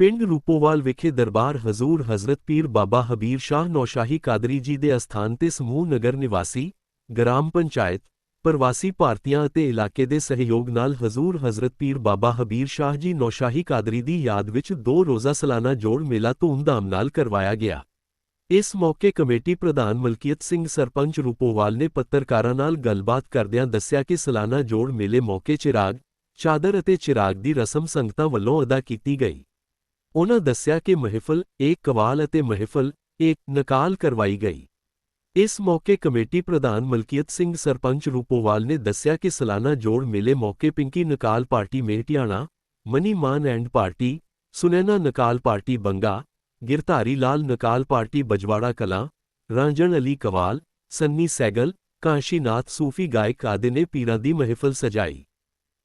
ਪਿੰਡ ਰੂਪੋਵਾਲ ਵਿਖੇ ਦਰਬਾਰ ਹਜ਼ੂਰ ਹਜ਼ਰਤ ਪੀਰ ਬਾਬਾ ਹਬੀਰ ਸ਼ਾਹ ਨੌਸ਼ਾਹੀ ਕਾਦਰੀ ਜੀ ਦੇ ਅਸਥਾਨ ਤੇ ਸਮੂਹ ਨਗਰ ਨਿਵਾਸੀ, ਗ੍ਰਾਮ ਪੰਚਾਇਤ, ਪ੍ਰਵਾਸੀ ਭਾਰਤੀਆਂ ਅਤੇ ਇਲਾਕੇ ਦੇ ਸਹਿਯੋਗ ਨਾਲ ਹਜ਼ੂਰ ਹਜ਼ਰਤ ਪੀਰ ਬਾਬਾ ਹਬੀਰ ਸ਼ਾਹ ਜੀ ਨੌਸ਼ਾਹੀ ਕਾਦਰੀ ਦੀ ਯਾਦ ਵਿੱਚ ਦੋ ਰੋਜ਼ਾ ਸਾਲਾਨਾ ਜੋੜ ਮੇਲਾ ਧੂਮਧਾਮ ਨਾਲ ਕਰਵਾਇਆ ਗਿਆ। ਇਸ ਮੌਕੇ ਕਮੇਟੀ ਪ੍ਰਧਾਨ ਮਲਕੀਅਤ ਸਿੰਘ ਸਰਪੰਚ ਰੂਪੋਵਾਲ ਨੇ ਪੱਤਰਕਾਰਾਂ ਨਾਲ ਗੱਲਬਾਤ ਕਰਦਿਆਂ ਦੱਸਿਆ ਕਿ ਸਾਲਾਨਾ ਜੋੜ ਮੇਲੇ ਮੌਕੇ ਚਿਰਾਗ, ਚਾਦਰ ਅਤੇ ਚਿਰਾਗ ਦੀ ਰਸਮ ਸੰਗਤਾਂ ਵੱਲੋਂ ਅਦਾ ਕੀਤੀ ਗਈ। ਉਨ੍ਹਾਂ ਦੱਸਿਆ ਕਿ ਮਹਿਫਲ ਏਕ ਕਵਾਲ ਅਤੇ ਮਹਿਫਲ ਏਕ ਨਕਾਲ ਕਰਵਾਈ ਗਈ। ਇਸ ਮੌਕੇ ਕਮੇਟੀ ਪ੍ਰਧਾਨ ਮਲਕੀਅਤ ਸਿੰਘ ਸਰਪੰਚ ਰੂਪੋਵਾਲ ਨੇ ਦੱਸਿਆ ਕਿ ਸਾਲਾਨਾ ਜੋੜ ਮੇਲੇ ਮੌਕੇ Pinky ਨਕਾਲ party Metiana Mani Maan and party, Sunaina ਨਕਾਲ party Banga, Girdhari Lal ਨਕਾਲ ਪਾਰਟੀ ਬਜਵਾੜਾ ਕਲਾਂ, ਰਾਂਝਣ ਅਲੀ ਕਵਾਲ, ਸੰਨੀ ਸੈਗਲ ਕਾਸ਼ੀਨਾਥ ਸੂਫੀ ਗਾਇਕ ਆਦਿ ਨੇ ਪੀਰਾਂ ਦੀ ਮਹਿਫਲ ਸਜਾਈ।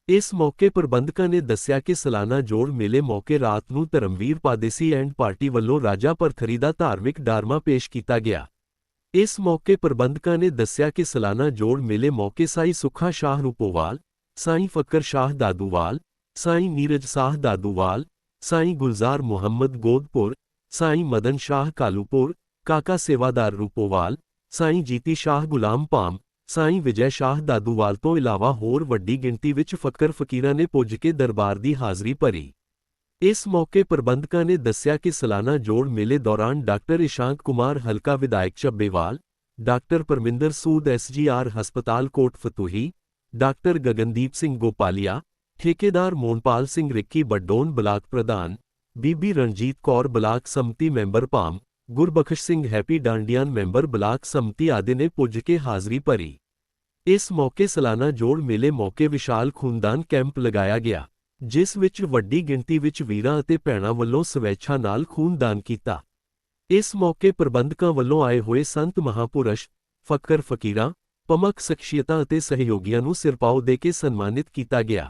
ਇਸ ਮੌਕੇ ਪ੍ਰਬੰਧਕਾਂ ਨੇ ਦੱਸਿਆ ਕਿ ਸਾਲਾਨਾ ਜੋੜ ਮੇਲੇ ਮੌਕੇ ਰਾਤ ਨੂੰ ਧਰਮਵੀਰ ਪਾਦੇਸੀ ਐਂਡ ਪਾਰਟੀ ਵੱਲੋਂ ਰਾਜਾ ਪਰਥਰੀ ਦਾ ਧਾਰਮਿਕ ਡਾਰਮਾ ਪੇਸ਼ ਕੀਤਾ ਗਿਆ। ਇਸ ਮੌਕੇ ਪ੍ਰਬੰਧਕਾਂ ਨੇ ਦੱਸਿਆ ਕਿ ਸਾਲਾਨਾ ਜੋੜ ਮੇਲੇ ਮੌਕੇ ਸਾਈ ਸੁੱਖਾ ਸ਼ਾਹ ਰੂਪੋਵਾਲ, ਸਾਈ ਫੱਕਰ ਸ਼ਾਹ ਦਾਦੂਵਾਲ, ਸਾਈ ਨੀਰਜ ਸ਼ਾਹ ਦਾਦੂਵਾਲ, ਸਾਈ ਗੁਲਜ਼ਾਰ ਮੁਹੰਮਦ ਗੋਦਪੁਰ, ਸਾਈ ਮਦਨ ਸ਼ਾਹ ਕਾਲੂਪੁਰ, ਕਾਕਾ ਸੇਵਾਦਾਰ ਰੂਪੋਵਾਲ, ਸਾਈ ਜੀਤੀ ਸ਼ਾਹ ਗੁਲਾਮ ਪਾਮ ਸਾਈਂ ਵਿਜੈ ਸ਼ਾਹ ਦਾਦੂਵਾਲ ਤੋਂ ਇਲਾਵਾ ਹੋਰ ਵੱਡੀ ਗਿਣਤੀ ਵਿੱਚ ਫਕਰ ਫਕੀਰਾਂ ਨੇ ਪੁੱਜ ਕੇ ਦਰਬਾਰ ਦੀ ਹਾਜ਼ਰੀ ਭਰੀ। ਇਸ ਮੌਕੇ ਪ੍ਰਬੰਧਕਾਂ ਨੇ ਦੱਸਿਆ ਕਿ ਸਾਲਾਨਾ ਜੋੜ ਮੇਲੇ ਦੌਰਾਨ ਡਾਕਟਰ ਇਸ਼ਾਂਕ ਕੁਮਾਰ ਹਲਕਾ ਵਿਧਾਇਕ ਚੱਬੇਵਾਲ ਡਾਕਟਰ ਪਰਮਿੰਦਰ ਸੂਦ ਐਸਜੀਆਰ ਹਸਪਤਾਲ ਕੋਟ ਫਤੂਹੀ, ਡਾਕਟਰ ਗਗਨਦੀਪ ਸਿੰਘ ਗੋਪਾਲੀਆ, ਠੇਕੇਦਾਰ ਮੋਨਪਾਲ ਸਿੰਘ ਰਿੱਕੀ ਬੱਡੋਨ ਬਲਾਕ ਪ੍ਰਧਾਨ, ਬੀਬੀ ਰਣਜੀਤ ਕੌਰ ਬਲਾਕ ਸੰਮਤੀ member Bham Gurbakhsh Singh Happy Dandian member block ਸੰਮਤੀ ਆਦਿ ਨੇ ਪੁੱਜ ਕੇ ਹਾਜ਼ਰੀ ਭਰੀ। ਇਸ ਮੌਕੇ ਸਾਲਾਨਾ ਜੋੜ ਮੇਲੇ ਮੌਕੇ ਵਿਸ਼ਾਲ ਖੂਨਦਾਨ ਕੈਂਪ ਲਗਾਇਆ ਗਿਆ, ਜਿਸ ਵਿੱਚ ਵੱਡੀ ਗਿਣਤੀ ਵਿੱਚ ਵੀਰਾਂ ਅਤੇ ਭੈਣਾਂ ਵੱਲੋਂ ਸਵੈਛਾ ਨਾਲ ਖੂਨਦਾਨ ਕੀਤਾ। ਇਸ ਮੌਕੇ ਪ੍ਰਬੰਧਕਾਂ ਵੱਲੋਂ ਆਏ ਹੋਏ ਸੰਤ ਮਹਾਪੁਰਸ਼, ਫਕਰ ਫਕੀਰਾਂ, ਪਮਕ ਸ਼ਖਸੀਅਤਾਂ ਅਤੇ ਸਹਿਯੋਗੀਆਂ ਨੂੰ ਸਿਰਪਾਓ ਦੇ ਕੇ ਸਨਮਾਨਿਤ ਕੀਤਾ ਗਿਆ।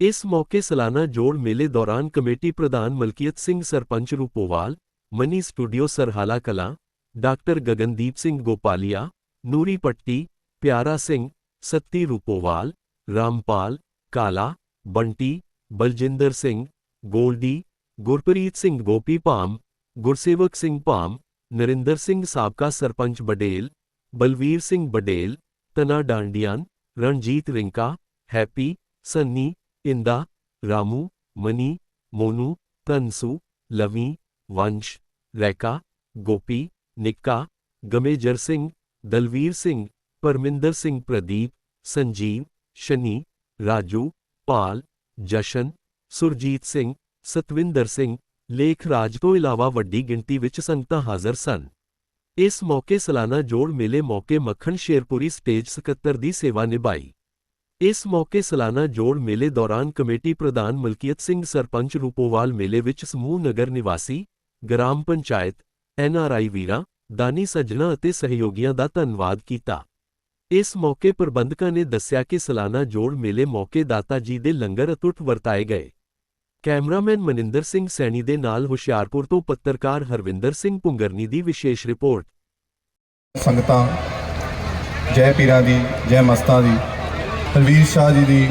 ਇਸ ਮੌਕੇ ਸਾਲਾਨਾ ਜੋੜ ਮੇਲੇ ਦੌਰਾਨ ਕਮੇਟੀ ਪ੍ਰਧਾਨ ਮਲਕੀਅਤ ਸਿੰਘ ਸਰਪੰਚ ਰੂਪੋਵਾਲ ਮਨੀ ਸਟੂਡੀਓ ਸਰਹਾਲਾ ਕਲਾਂ ਡਾਕਟਰ ਗਗਨਦੀਪ ਸਿੰਘ ਗੋਪਾਲੀਆ ਨੂਰੀ ਪੱਟੀ ਪਿਆਰਾ ਸਿੰਘ ਸੱਤੀ ਰੂਪੋਵਾਲ ਰਾਮਪਾਲ ਕਾਲਾ ਬੰਟੀ ਬਲਜਿੰਦਰ ਸਿੰਘ ਗੋਲਡੀ ਗੁਰਪ੍ਰੀਤ ਸਿੰਘ ਗੋਪੀ ਭਾਮ ਗੁਰਸੇਵਕ ਸਿੰਘ ਭਾਮ ਨਰਿੰਦਰ ਸਿੰਘ ਸਾਬਕਾ ਸਰਪੰਚ ਬਡੇਲ ਬਲਵੀਰ ਸਿੰਘ ਬਡੇਲ ਤਨਾ ਡਾਂਡੀਆਨ ਰਣਜੀਤ ਰਿੰਕਾ ਹੈਪੀ ਸੰਨੀ ਇੰਦਾ ਰਾਮੂ ਮਨੀ ਮੋਨੂ ਤਨਸੂ ਲਵੀ ਵੰਸ਼ ਰੈਕਾ ਗੋਪੀ ਨਿੱਕਾ ਗਮੇਜਰ ਸਿੰਘ ਦਲਵੀਰ ਸਿੰਘ ਪਰਮਿੰਦਰ ਸਿੰਘ ਪ੍ਰਦੀਪ ਸੰਜੀਵ ਸ਼ਨੀ ਰਾਜੂ ਪਾਲ ਜਸ਼ਨ ਸੁਰਜੀਤ ਸਿੰਘ ਸਤਵਿੰਦਰ ਸਿੰਘ ਲੇਖ ਰਾਜ ਤੋਂ ਇਲਾਵਾ ਵੱਡੀ ਗਿਣਤੀ ਵਿੱਚ ਸੰਗਤਾਂ ਹਾਜ਼ਰ ਸਨ ਇਸ ਮੌਕੇ ਸਾਲਾਨਾ ਜੋੜ ਮੇਲੇ ਮੌਕੇ ਮੱਖਣ ਸ਼ੇਰਪੁਰੀ ਸਟੇਜ ਸਕੱਤਰ ਦੀ ਸੇਵਾ ਨਿਭਾਈ ਇਸ ਮੌਕੇ ਸਾਲਾਨਾ ਜੋੜ ਮੇਲੇ ਦੌਰਾਨ ਕਮੇਟੀ ਪ੍ਰਧਾਨ ਮਲਕੀਅਤ ਸਿੰਘ ਸਰਪੰਚ ਰੂਪੋਵਾਲ ਮੇਲੇ ਵਿੱਚ ਸਮੂਹ ਨਗਰ ਨਿਵਾਸੀ ਗ੍ਰਾਮ ਪੰਚਾਇਤ ਐਨਆਰਆਈ ਵੀਰਾਂ, ਦਾਨੀ ਸੱਜਣਾ ਅਤੇ ਸਹਿਯੋਗੀਆਂ ਦਾ ਧੰਨਵਾਦ ਕੀਤਾ। ਇਸ ਮੌਕੇ ਪ੍ਰਬੰਧਕਾਂ ਨੇ ਦੱਸਿਆ ਕਿ ਸਾਲਾਨਾ ਜੋੜ ਮੇਲੇ ਮੌਕੇ ਦਾਤਾ ਜੀ ਦੇ ਲੰਗਰ ਅਟੁੱਟ ਵਰਤਾਏ ਗਏ। ਕੈਮਰਾਮੈਨ ਮਨਿੰਦਰ ਸਿੰਘ ਸੈਣੀ ਦੇ ਨਾਲ ਹੁਸ਼ਿਆਰਪੁਰ ਤੋਂ ਪੱਤਰਕਾਰ ਹਰਵਿੰਦਰ ਸਿੰਘ ਪੁੰਗਰਨੀ ਦੀ ਵਿਸ਼ੇਸ਼ ਰਿਪੋਰਟ। ਸੰਗਤਾਂ, ਜੈ ਪੀਰਾਂ ਦੀ, ਜੈ ਮਸਤਾਂ ਦੀ, ਹਰਵੀਰ ਸ਼ਾਹ ਜੀ ਦੀ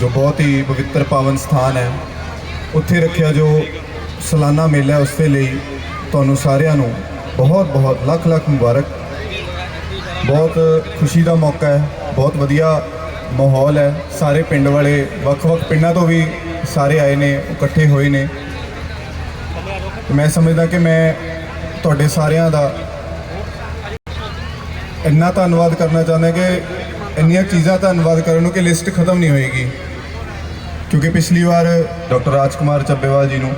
ਜੋ ਬਹੁਤ ਹੀ ਪਵਿੱਤਰ ਪਾਵਨ ਸਥਾਨ ਹੈ ਉੱਥੇ ਰੱਖਿਆ ਜੋ ਸਾਲਾਨਾ ਮੇਲਾ ਉਸ ਦੇ ਲਈ ਤੁਹਾਨੂੰ ਸਾਰਿਆਂ ਨੂੰ ਬਹੁਤ ਬਹੁਤ ਲੱਖ ਲੱਖ ਮੁਬਾਰਕ। ਬਹੁਤ ਖੁਸ਼ੀ ਦਾ ਮੌਕਾ ਹੈ, ਬਹੁਤ ਵਧੀਆ ਮਾਹੌਲ ਹੈ। ਸਾਰੇ ਪਿੰਡ ਵਾਲੇ ਵੱਖ-ਵੱਖ ਪਿੰਡਾਂ ਤੋਂ ਵੀ ਸਾਰੇ ਆਏ ਨੇ, ਇਕੱਠੇ ਹੋਏ ਨੇ। ਮੈਂ ਸਮਝਦਾ ਕਿ ਮੈਂ ਤੁਹਾਡੇ ਸਾਰਿਆਂ ਦਾ ਇੰਨਾ ਧੰਨਵਾਦ ਕਰਨਾ ਚਾਹੁੰਦਾ ਕਿ ਇੰਨੀਆਂ ਚੀਜ਼ਾਂ ਧੰਨਵਾਦ ਕਰਨ ਨੂੰ ਕਿ ਲਿਸਟ ਖਤਮ ਨਹੀਂ ਹੋਏਗੀ। ਕਿਉਂਕਿ ਪਿਛਲੀ ਵਾਰ ਡਾਕਟਰ ਰਾਜਕੁਮਾਰ ਚੱਬੇਵਾਲ ਜੀ ਨੂੰ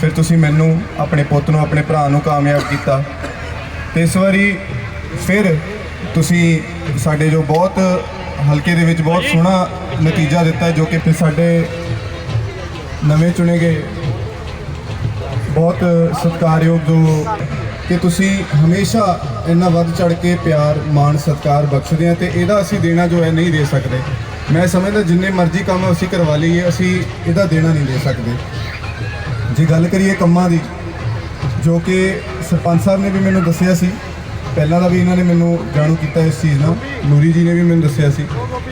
ਫਿਰ ਤੁਸੀਂ ਮੈਨੂੰ, ਆਪਣੇ ਪੁੱਤ ਨੂੰ, ਆਪਣੇ ਭਰਾ ਨੂੰ ਕਾਮਯਾਬ ਕੀਤਾ। ਤੇ ਇਸ ਵਾਰੀ ਫਿਰ ਤੁਸੀਂ ਸਾਡੇ ਜੋ ਬਹੁਤ ਹਲਕੇ ਦੇ ਵਿੱਚ ਬਹੁਤ ਸੋਹਣਾ ਨਤੀਜਾ ਦਿੱਤਾ ਜੋ ਕਿ ਫਿਰ ਸਾਡੇ ਨਵੇਂ ਚੁਣੇ ਗਏ ਬਹੁਤ ਸਤਿਕਾਰਯੋਗ ਜੋ ਕਿ ਤੁਸੀਂ ਹਮੇਸ਼ਾ ਇੰਨਾ ਵੱਧ ਚੜ ਕੇ ਪਿਆਰ, ਮਾਣ, ਸਤਿਕਾਰ ਬਖਸ਼ਦੇ ਆ ਤੇ ਇਹਦਾ ਅਸੀਂ ਦੇਣਾ ਜੋ ਹੈ ਨਹੀਂ ਦੇ ਸਕਦੇ। ਮੈਂ ਸਮਝਦਾ ਜਿੰਨੇ ਮਰਜ਼ੀ ਕੰਮ ਅਸੀਂ ਕਰਵਾ ਲਈਏ, ਅਸੀਂ ਇਹਦਾ ਦੇਣਾ ਨਹੀਂ ਦੇ ਸਕਦੇ। ਜੇ ਗੱਲ ਕਰੀਏ ਕੰਮਾਂ ਦੀ, ਜੋ ਕਿ ਸਰਪੰਚ ਸਾਹਿਬ ਨੇ ਵੀ ਮੈਨੂੰ ਦੱਸਿਆ ਸੀ, ਪਹਿਲਾਂ ਦਾ ਵੀ ਇਹਨਾਂ ਨੇ ਮੈਨੂੰ ਜਾਣੂ ਕੀਤਾ ਇਸ ਚੀਜ਼ ਨਾਲ, ਨੂਰੀ ਜੀ ਨੇ ਵੀ ਮੈਨੂੰ ਦੱਸਿਆ ਸੀ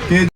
ਕਿ